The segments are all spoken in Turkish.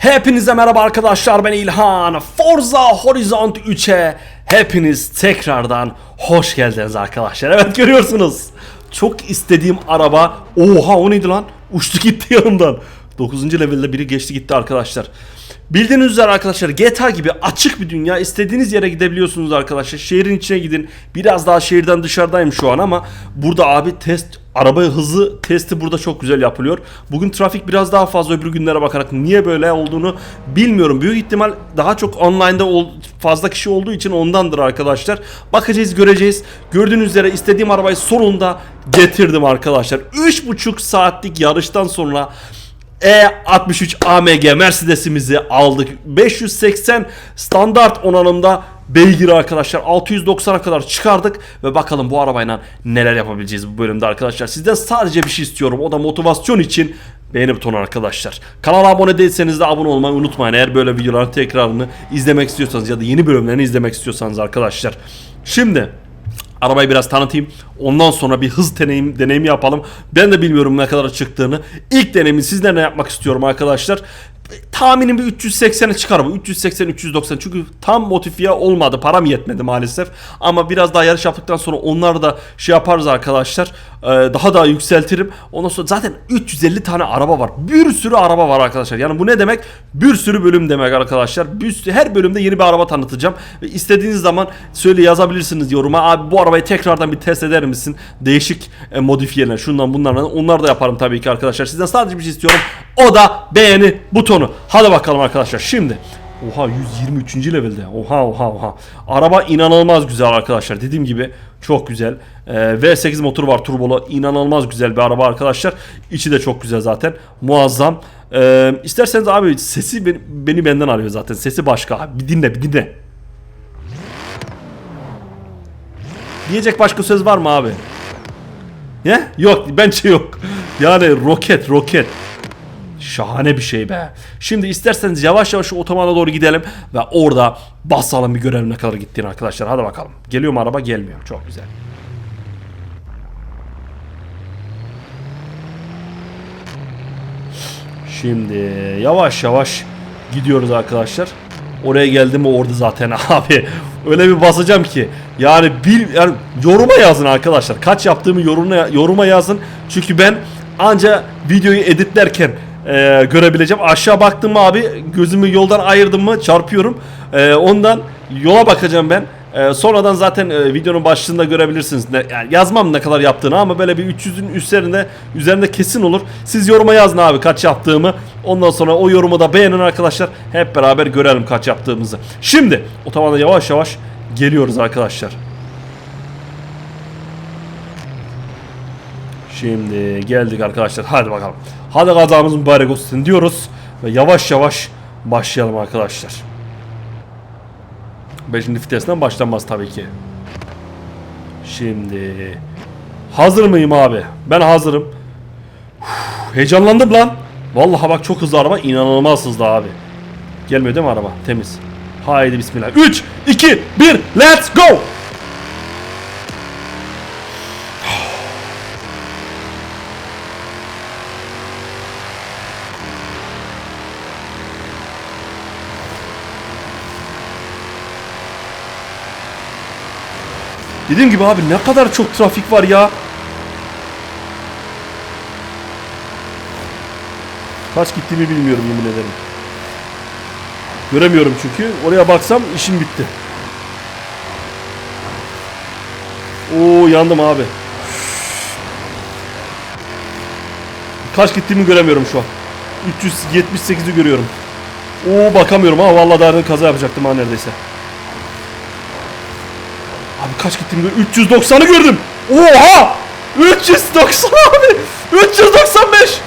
Hepinize merhaba arkadaşlar ben İlhan. Forza Horizon 3'e hepiniz tekrardan hoş geldiniz arkadaşlar. Evet görüyorsunuz. Çok istediğim araba. Oha o neydi lan? Uçtu gitti yanımdan. 9. levelde biri geçti gitti arkadaşlar. Bildiğiniz üzere arkadaşlar GTA gibi açık bir dünya. İstediğiniz yere gidebiliyorsunuz arkadaşlar. Şehrin içine gidin. Biraz daha şehirden dışarıdayım şu an ama burada abi test araba hızı testi burada çok güzel yapılıyor. Bugün trafik biraz daha fazla öbür günlere bakarak niye böyle olduğunu bilmiyorum. Büyük ihtimal daha çok online'da fazla kişi olduğu için ondandır arkadaşlar. Bakacağız göreceğiz. Gördüğünüz üzere istediğim arabayı sonunda getirdim arkadaşlar. 3,5 saatlik yarıştan sonra e63 AMG Mercedes'imizi aldık. 580 standart onanımda beygir arkadaşlar. 690'a kadar çıkardık ve bakalım bu arabayla neler yapabileceğiz bu bölümde arkadaşlar. Sizden sadece bir şey istiyorum. O da motivasyon için beğeni butonu arkadaşlar. Kanala abone değilseniz de abone olmayı unutmayın. Eğer böyle videoların tekrarını izlemek istiyorsanız ya da yeni bölümlerini izlemek istiyorsanız arkadaşlar. Şimdi Arabayı biraz tanıtayım. Ondan sonra bir hız deneyim, deneyimi yapalım. Ben de bilmiyorum ne kadar çıktığını. İlk deneyimi sizlerle yapmak istiyorum arkadaşlar. Tahminim bir 380'e çıkar bu. 380 390 çünkü tam modifiye olmadı. Param yetmedi maalesef. Ama biraz daha yarış yaptıktan sonra onları da şey yaparız arkadaşlar. Ee, daha da yükseltirim. Ondan sonra zaten 350 tane araba var. Bir sürü araba var arkadaşlar. Yani bu ne demek? Bir sürü bölüm demek arkadaşlar. Bir her bölümde yeni bir araba tanıtacağım. Ve istediğiniz zaman söyle yazabilirsiniz yoruma. Abi bu arabayı tekrardan bir test eder misin? Değişik e, modifiyeler şundan bunlardan. Onlar da yaparım tabii ki arkadaşlar. Sizden sadece bir şey istiyorum. O da beğeni butonu. Hadi bakalım arkadaşlar. Şimdi Oha 123. levelde. Oha oha oha. Araba inanılmaz güzel arkadaşlar. Dediğim gibi çok güzel. Ee, V8 motoru var turbolu. İnanılmaz güzel bir araba arkadaşlar. İçi de çok güzel zaten. Muazzam. Ee, isterseniz abi sesi beni, beni benden arıyor zaten. Sesi başka. Bir dinle bir dinle. Diyecek başka söz var mı abi? Ne? Yok bence yok. Yani roket roket. Şahane bir şey be. Şimdi isterseniz yavaş yavaş şu otomana doğru gidelim ve orada basalım bir görelim ne kadar gittiğini arkadaşlar. Hadi bakalım. Geliyor mu araba? Gelmiyor. Çok güzel. Şimdi yavaş yavaş gidiyoruz arkadaşlar. Oraya geldim mi orada zaten abi. Öyle bir basacağım ki. Yani bir yani yoruma yazın arkadaşlar. Kaç yaptığımı yoruma yoruma yazın. Çünkü ben anca videoyu editlerken e, görebileceğim. Aşağı baktım abi gözümü yoldan ayırdım mı çarpıyorum. E, ondan yola bakacağım ben. E, sonradan zaten e, videonun başlığında görebilirsiniz. Ne, yani yazmam ne kadar yaptığını ama böyle bir 300'ün üzerinde üzerinde kesin olur. Siz yoruma yazın abi kaç yaptığımı. Ondan sonra o yorumu da beğenin arkadaşlar. Hep beraber görelim kaç yaptığımızı. Şimdi otobanda yavaş yavaş geliyoruz arkadaşlar. Şimdi geldik arkadaşlar. Hadi bakalım. Hadi kazamız mübarek olsun diyoruz. Ve yavaş yavaş başlayalım arkadaşlar. Beşinci vitesten başlanmaz tabii ki. Şimdi hazır mıyım abi? Ben hazırım. Uf, heyecanlandım lan. Vallahi bak çok hızlı araba. inanılmaz hızlı abi. Gelmiyor değil mi araba? Temiz. Haydi bismillah. 3, 2, 1, let's go! Dediğim gibi abi ne kadar çok trafik var ya. Kaç gittiğimi bilmiyorum yemin ederim. Göremiyorum çünkü. Oraya baksam işim bitti. Oo yandım abi. Kaç gittiğimi göremiyorum şu an. 378'i görüyorum. Oo bakamıyorum ha vallahi daha kaza yapacaktım ha neredeyse. Abi kaç gittim gör 390'ı gördüm. Oha! 390 abi. 395.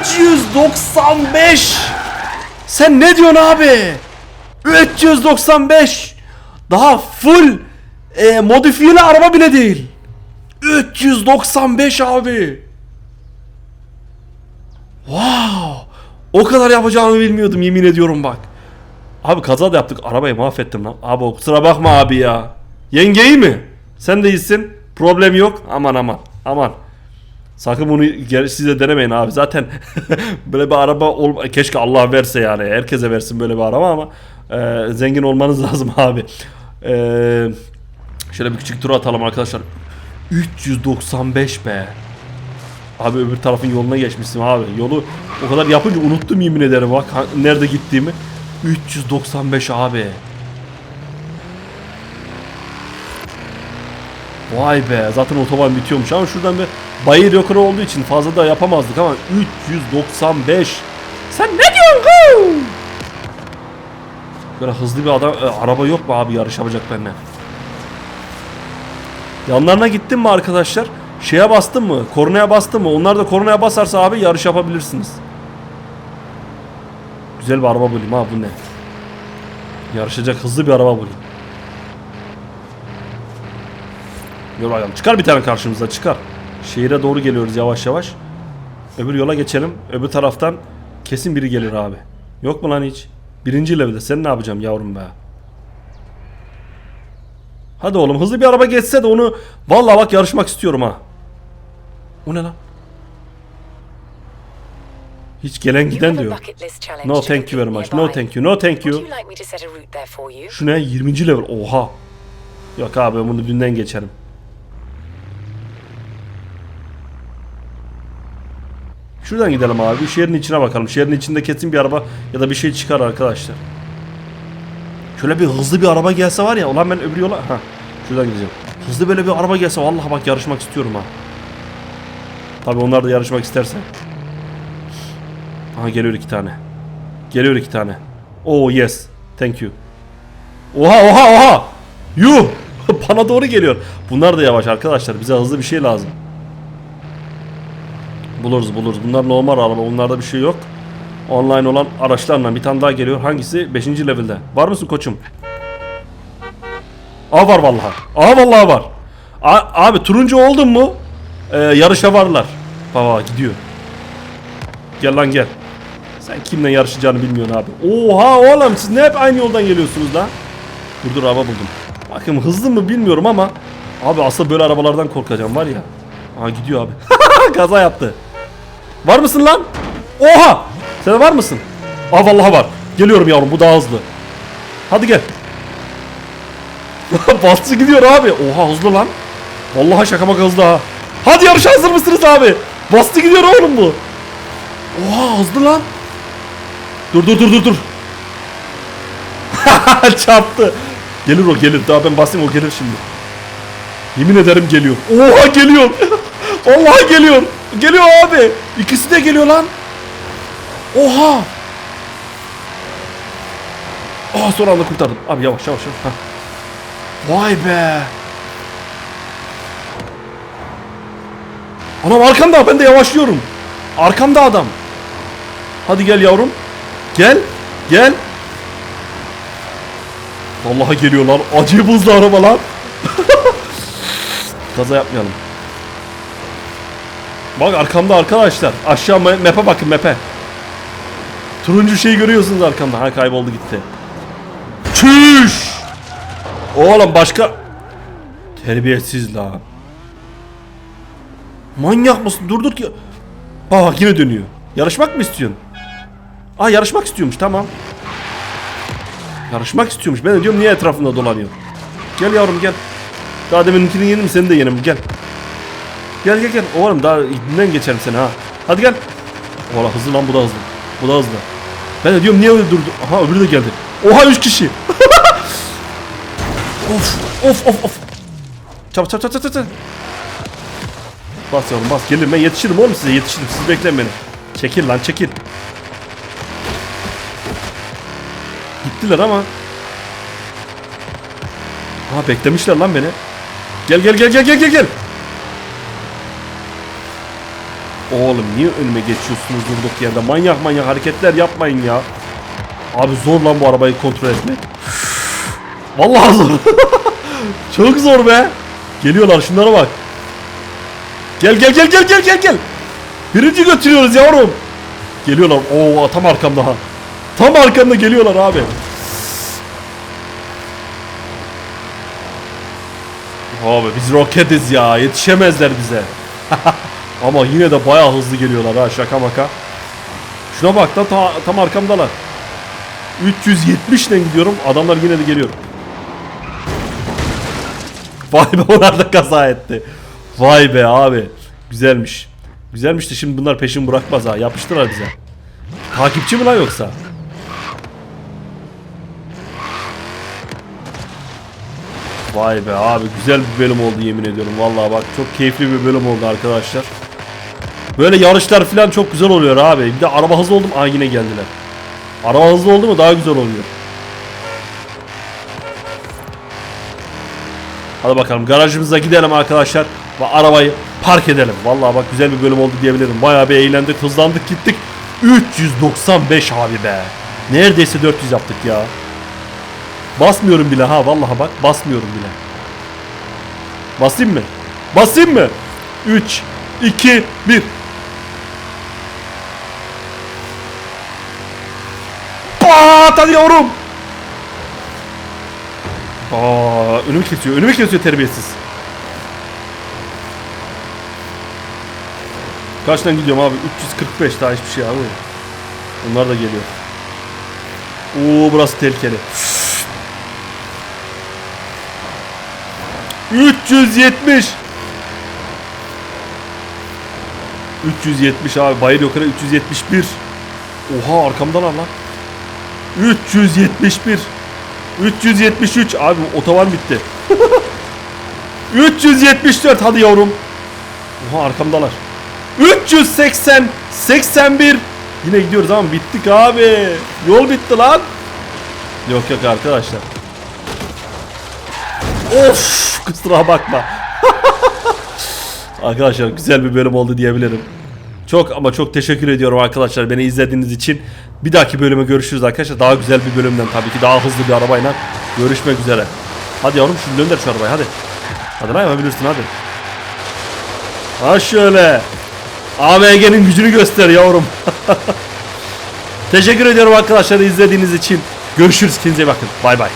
395. Sen ne diyorsun abi? 395. Daha full e, modifiyeli araba bile değil. 395 abi. Wow. O kadar yapacağımı bilmiyordum yemin ediyorum bak. Abi kaza da yaptık. Arabayı mahvettim lan. Abi o kusura bakma abi ya. Yengeyi mi? Sen de iyisin. Problem yok. Aman aman. Aman. Sakın bunu siz de denemeyin abi. Zaten böyle bir araba ol keşke Allah verse yani. Herkese versin böyle bir araba ama e, zengin olmanız lazım abi. E, şöyle bir küçük tur atalım arkadaşlar. 395 be. Abi öbür tarafın yoluna geçmişsin abi. Yolu o kadar yapınca unuttum yemin ederim bak nerede gittiğimi. 395 abi. Vay be zaten otoban bitiyormuş ama şuradan bir bayır yukarı olduğu için fazla da yapamazdık ama 395 Sen ne diyorsun? huu? Böyle hızlı bir adam e, araba yok mu abi yarış yapacak benimle? Yanlarına gittin mi arkadaşlar? Şeye bastın mı? Kornaya bastın mı? Onlar da kornaya basarsa abi yarış yapabilirsiniz. Güzel bir araba bulayım ha bu ne? Yarışacak hızlı bir araba bulayım. Dur bakalım. Çıkar bir tane karşımıza çıkar. Şehire doğru geliyoruz yavaş yavaş. Öbür yola geçelim. Öbür taraftan kesin biri gelir abi. Yok mu lan hiç? Birinci levelde. Sen ne yapacağım yavrum be? Hadi oğlum hızlı bir araba geçse de onu vallahi bak yarışmak istiyorum ha. O ne lan? Hiç gelen giden list challenge No thank you very much. No thank you. No thank you. Şu ne? 20. level. Oha. Yok abi ben bunu dünden geçerim. Şuradan gidelim abi. Şehrin içine bakalım. Şehrin içinde kesin bir araba ya da bir şey çıkar arkadaşlar. Şöyle bir hızlı bir araba gelse var ya. Ulan ben öbür yola... Ha, şuradan gideceğim. Hızlı böyle bir araba gelse vallahi bak yarışmak istiyorum ha. Tabi onlar da yarışmak isterse. Aha geliyor iki tane. Geliyor iki tane. Oh yes. Thank you. Oha oha oha. Yuh. Bana doğru geliyor. Bunlar da yavaş arkadaşlar. Bize hızlı bir şey lazım. Buluruz buluruz. Bunlar normal araba. Bunlarda bir şey yok. Online olan araçlarla bir tane daha geliyor. Hangisi? 5. levelde. Var mısın koçum? Aa var vallahi. Aa vallahi var. A- abi turuncu oldun mu? Ee, yarışa varlar. Baba gidiyor. Gel lan gel. Sen kimle yarışacağını bilmiyorsun abi. Oha oğlum siz ne hep aynı yoldan geliyorsunuz lan? Dur dur araba buldum. Bakın hızlı mı bilmiyorum ama abi aslında böyle arabalardan korkacağım var ya. Aha gidiyor abi. Kaza yaptı. Var mısın lan? Oha! Sen var mısın? Aa vallahi var. Geliyorum yavrum bu daha hızlı. Hadi gel. Bastı gidiyor abi. Oha hızlı lan. Vallahi şaka maka hızlı ha. Hadi yarışa hazır mısınız abi? Bastı gidiyor oğlum bu. Oha hızlı lan. Dur dur dur dur dur. Çarptı. Gelir o gelir. Daha ben basayım o gelir şimdi. Yemin ederim geliyor. Oha geliyor. Vallahi geliyor. Geliyor abi. İkisi de geliyor lan. Oha. Aa son anda kurtardım. Abi yavaş yavaş yavaş. Hah. Vay be. Anam arkamda ben de yavaşlıyorum. Arkamda adam. Hadi gel yavrum. Gel. Gel. Vallahi geliyor lan. Acayip hızlı araba lan. Gaza yapmayalım. Bak arkamda arkadaşlar. Aşağı ma- map'e bakın map'e. Turuncu şeyi görüyorsunuz arkamda. Ha kayboldu gitti. Çüş! Oğlum başka... Terbiyesiz la. Manyak mısın? Durduk ya. Aa yine dönüyor. Yarışmak mı istiyorsun? Aa yarışmak istiyormuş tamam. Yarışmak istiyormuş. Ben de diyorum niye etrafında dolanıyor. Gel yavrum gel. Daha deminkini yenim seni de yenim gel. Gel gel gel. Oğlum daha ipinden geçerim seni ha. Hadi gel. Oğlum hızlı lan bu da hızlı. Bu da hızlı. Ben de diyorum niye öyle durdu. Aha öbürü de geldi. Oha 3 kişi. of of of of. Çabuk çabuk çabuk çabuk. Bas yavrum bas. Gelirim ben yetişirim oğlum size yetişirim. Siz bekleyin. Çekil lan çekil. Gittiler ama. Ha beklemişler lan beni. Gel gel gel gel gel gel gel. Oğlum niye önüme geçiyorsunuz durduk yerde? Manyak manyak hareketler yapmayın ya. Abi zor lan bu arabayı kontrol etmek. Vallahi zor. Çok zor be. Geliyorlar şunlara bak. Gel gel gel gel gel gel gel. Birinci götürüyoruz yavrum. Geliyorlar. Oo tam arkamda ha. Tam arkamda geliyorlar abi. Abi biz roketiz ya. Yetişemezler bize. Ama yine de bayağı hızlı geliyorlar ha şaka maka. Şuna bak da ta- tam arkamdalar. 370 ile gidiyorum. Adamlar yine de geliyor. Vay be onlar da kaza etti. Vay be abi. Güzelmiş. Güzelmiş de şimdi bunlar peşin bırakmaz ha. Yapıştılar bize. Takipçi mi lan yoksa? Vay be abi güzel bir bölüm oldu yemin ediyorum. Vallahi bak çok keyifli bir bölüm oldu arkadaşlar. Böyle yarışlar falan çok güzel oluyor abi. Bir de araba hızlı oldu mu? Aa yine geldiler. Araba hızlı oldu mu daha güzel oluyor. Hadi bakalım garajımıza gidelim arkadaşlar ve arabayı park edelim. Vallahi bak güzel bir bölüm oldu diyebilirim. Bayağı bir eğlendik, hızlandık, gittik. 395 abi be. Neredeyse 400 yaptık ya. Basmıyorum bile ha vallahi bak basmıyorum bile. Basayım mı? Basayım mı? 3 2 1 Pat hadi yavrum. Aa, önümü kesiyor. Önümü kesiyor terbiyesiz. Kaçtan gidiyorum abi? 345 daha hiçbir şey abi. Onlar da geliyor. Oo burası tehlikeli. 370 370 abi. Bayır yukarı 371 Oha arkamdalar lan. 371 373 abi otoban bitti. 374 hadi yavrum. Oha arkamdalar. 380 81 Yine gidiyoruz ama bittik abi. Yol bitti lan. Yok yok arkadaşlar Of kusura bakma Arkadaşlar güzel bir bölüm oldu diyebilirim çok ama çok teşekkür ediyorum arkadaşlar beni izlediğiniz için. Bir dahaki bölüme görüşürüz arkadaşlar. Daha güzel bir bölümden tabii ki daha hızlı bir arabayla görüşmek üzere. Hadi yavrum şimdi dönder şu arabayı hadi. Hadi lan yapabilirsin hadi. Ha şöyle. AMG'nin gücünü göster yavrum. teşekkür ediyorum arkadaşlar izlediğiniz için. Görüşürüz kendinize bakın. Bay bay.